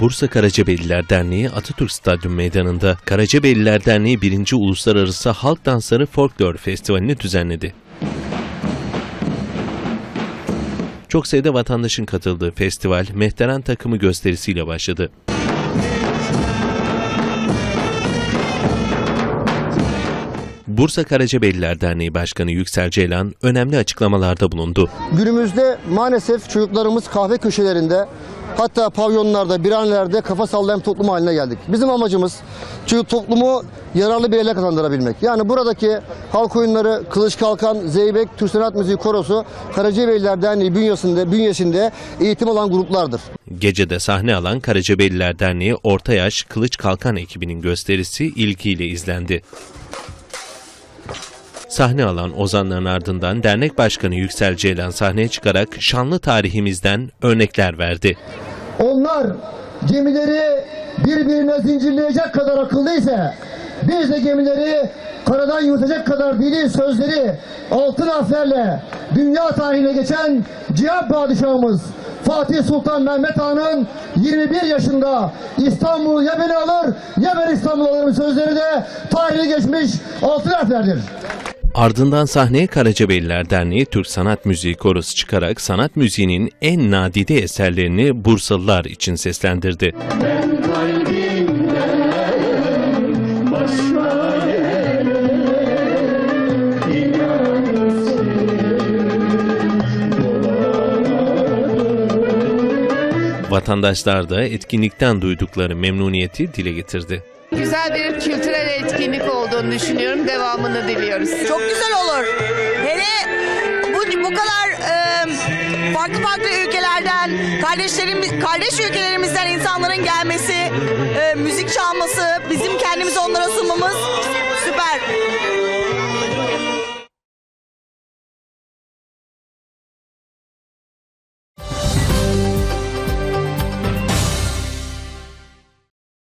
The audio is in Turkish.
Bursa Karacabeyliler Derneği Atatürk Stadyum Meydanı'nda Karacabeyliler Derneği 1. Uluslararası Halk Dansları Folklor Festivali'ni düzenledi. Çok sayıda vatandaşın katıldığı festival Mehteran takımı gösterisiyle başladı. Bursa Karacabeyliler Derneği Başkanı Yüksel Ceylan önemli açıklamalarda bulundu. Günümüzde maalesef çocuklarımız kahve köşelerinde hatta pavyonlarda, biranelerde kafa sallayan toplum haline geldik. Bizim amacımız çocuk toplumu yararlı bir ele kazandırabilmek. Yani buradaki halk oyunları, Kılıç Kalkan, Zeybek, Türk Sanat Müziği Korosu, Karacabeyliler Derneği bünyesinde, bünyesinde eğitim alan gruplardır. Gecede sahne alan Karacabeyliler Derneği Orta Yaş Kılıç Kalkan ekibinin gösterisi ilgiyle izlendi. Sahne alan ozanların ardından dernek başkanı Yüksel Ceylan sahneye çıkarak şanlı tarihimizden örnekler verdi. Onlar gemileri birbirine zincirleyecek kadar akıllıysa biz de gemileri karadan yutacak kadar dili sözleri altın harflerle dünya tarihine geçen Cihan Padişahımız Fatih Sultan Mehmet Han'ın 21 yaşında İstanbul'u ya beni alır ya ben İstanbul alırım sözleri de tarihe geçmiş altın harflerdir. Ardından sahneye Karacabeyliler Derneği Türk Sanat Müziği Korosu çıkarak sanat müziğinin en nadide eserlerini Bursalılar için seslendirdi. Vatandaşlar da etkinlikten duydukları memnuniyeti dile getirdi. Güzel bir kültürel etkinlik olduğunu düşünüyorum. Devamını diliyoruz. Çok güzel olur. Hele bu, bu kadar e, farklı farklı ülkelerden, kardeşlerimiz, kardeş ülkelerimizden insanların gelmesi, e, müzik çalması, bizim kendimizi onlara sunmamız süper.